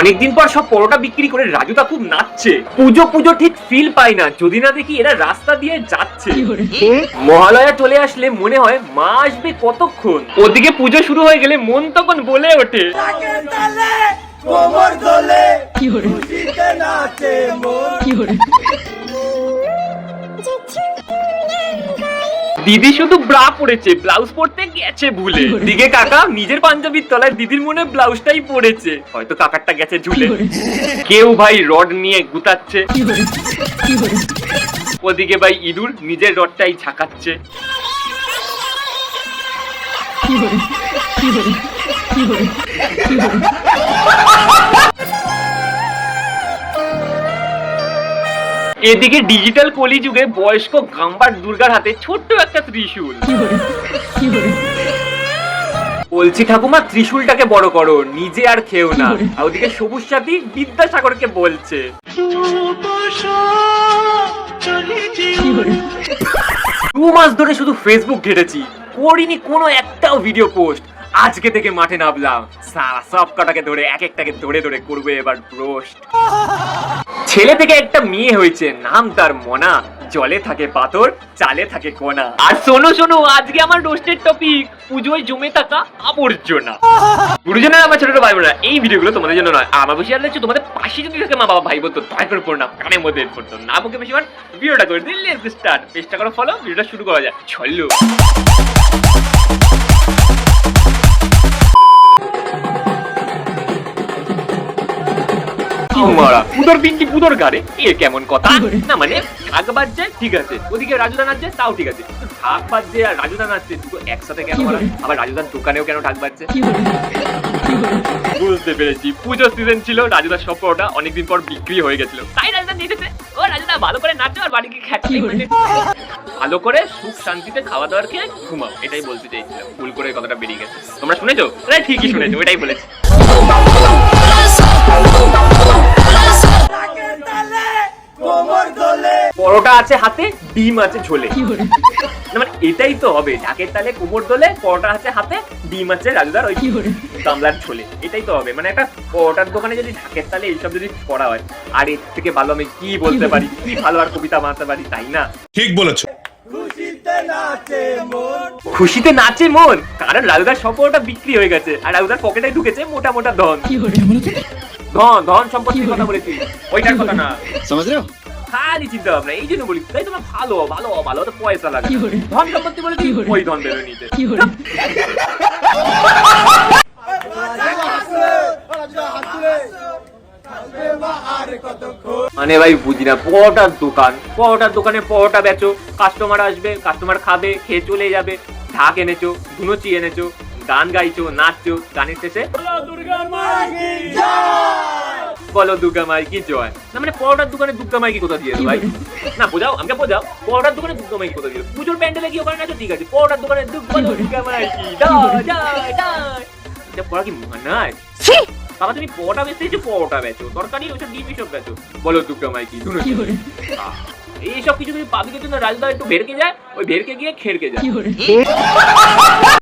অনেকদিন পর সব পরোটা বিক্রি করে রাজু রাজুদা খুব নাচছে। পুজো পুজো ঠিক ফিল পায় না। যদি না দেখি এরা রাস্তা দিয়ে যাচ্ছে। মহালয়া চলে আসলে মনে হয় মা আসবে কতক্ষণ? ওদিকে পুজো শুরু হয়ে গেলে মন তখন বলে ওঠে। কোমর দোলে খুশিতে নাচে মন। দিদি শুধু ব্রা পরেছে ব্লাউজ পরতে গেছে ভুলে। দিকে কাকা নিজের পাঞ্জাবির তলায় দিদির মনে ব্লাউজটাই পরেছে হয়তো কাকারটা গেছে ঝুলে। কেউ ভাই রড নিয়ে গুতাচ্ছে। ওদিকে ভাই ইঁদুর নিজের রডটাই ঝাঁকাচ্ছে। এদিকে ডিজিটাল কলিযুগে বয়স্ক গাম্বার দুর্গার হাতে ছোট্ট একটা ত্রিশূল। বলছি ঠাকুমা ত্রিশূলটাকে বড় করো নিজে আর খেও না। আর ওদিকে সবুজ সাথী বিদ্যাসাগরকে বলছে। দু মাস ধরে শুধু ফেসবুক ঘেটেছি করিনি কোনো একটাও ভিডিও পোস্ট আজকে থেকে মাঠে নামলাম। সারা সব কটাকে ধরে, এক একটাকে ধরে ধরে করবে এবার রোস্ট ছেলে থেকে একটা মেয়ে হয়েছে, নাম তার মনা। জলে থাকে পাথর, চালে থাকে কোনা আর শোনো শোনো, আজকে আমার রোস্টের টপিক, পুজোয় জমে থাকা আবর্জনা। গুরুজনের আমার ছোট ভাই বোনেরা, এই ভিডিওগুলো তোমাদের জন্য নয় আমার বেশি আর তোমাদের পাশে যদি থাকে মা বাবা, ভাই বোন, তো দয়া করে পড়ো না কানের মধ্যে হেডফোন তো না মুখে বেশি ভিডিওটা করে দিলে স্টার্ট। পেজটা করো ফলো ভিডিওটা শুরু করা যায়। চলো। মারা। পুদর পিঙ্কি পুদর গাড়ে? এ কেমন কথা? না মানে ঢাক বাজছে ঠিক আছে। ওদিকে রাজুদা নাচছে তাও ঠিক আছে। কিন্তু ঢাক বাজছে আর রাজুদা নাচছে দুটো একসাথে কেন করা? আবার রাজুদার দোকানেও কেন ঢাক বাজছে? বুঝতে পেরেছি। পুজো সিজন ছিল রাজুদার সব পরোটা অনেকদিন পর বিক্রি হয়ে গেছিল। তাই রাজুদা নিয়েছে ও রাজুদা ভালো করে নাচো আর বাড়িকে খেতে ভালো করে সুখ শান্তিতে খাওয়া দাওয়ার খেয়ে ঘুমাও এটাই বলতে চাইছিলাম। ভুল করে কথাটা বেরিয়ে গেছে। তোমরা শুনেছো? আরে ঠিকই শুনেছো ওটাই বলেছি। পরোটা আছে হাতে ডিম আছে ঝোলে। মানে এটাই তো হবে ঢাকের তালে কোমর দোলে পরোটা আছে হাতে ডিম আছে রাজুদার ওই গামলার ঝোলে। এটাই তো হবে মানে একটা পরোটার দোকানে যদি ঢাকের তালে এইসব যদি করা হয় আর এর থেকে ভালো আমি কি বলতে পারি? কি ভালো আর কবিতা বানাতে পারি তাই না? ঠিক বলেছ। খুশিতে নাচে মন। কারণ রাজুদার সম্পর্কটা বিক্রি হয়ে গেছে আর রাজুদার পকেটে ঢুকেছে মোটা মোটা ধন। ধন ধন সম্পর্কে কথা বলেছি। ওইটার কথা না। সমাজ চিন্তা ভাবনা এই জন্য বলি তাই ভালো ভালো ভালো তো পয়সা লাগে ধন সম্পত্তি বলে ওই ধন নিতে। মানে ভাই বুঝি না পরোটার দোকান পরোটার দোকানে পরোটা বেচো কাস্টমার আসবে কাস্টমার খাবে খেয়ে চলে যাবে ঢাক এনেছো ধুনুচি এনেছো গান গাইছো নাচছো গানের শেষে। দুর্গা মা বলো দুর্গা মাই কি জয় না মানে পরোটার দোকানে দুর্গা মাই কি কোথা দিয়ে ভাই? না বোঝাও আমাকে বোঝাও পরোটার দোকানে দুর্গা মাই কোথা দিয়ে পুজোর প্যান্ডেলে কি ওখানে নাচো ঠিক আছে। পরোটার দোকানে দুর্গা দুর্গা মাই কি জয় জয় জয় এটা পড়া কি মানায়? বাবা তুমি পরোটা বেচতে পরোটা বেচো। তরকারি ওইসব ডিম এসব বেচো। বলো দুর্গা মাই কি এইসব কিছু যদি পাবলিকের জন্য রাজদা একটু ভেরকে যায় ওই ভেরকে গিয়ে খেরকে যায়।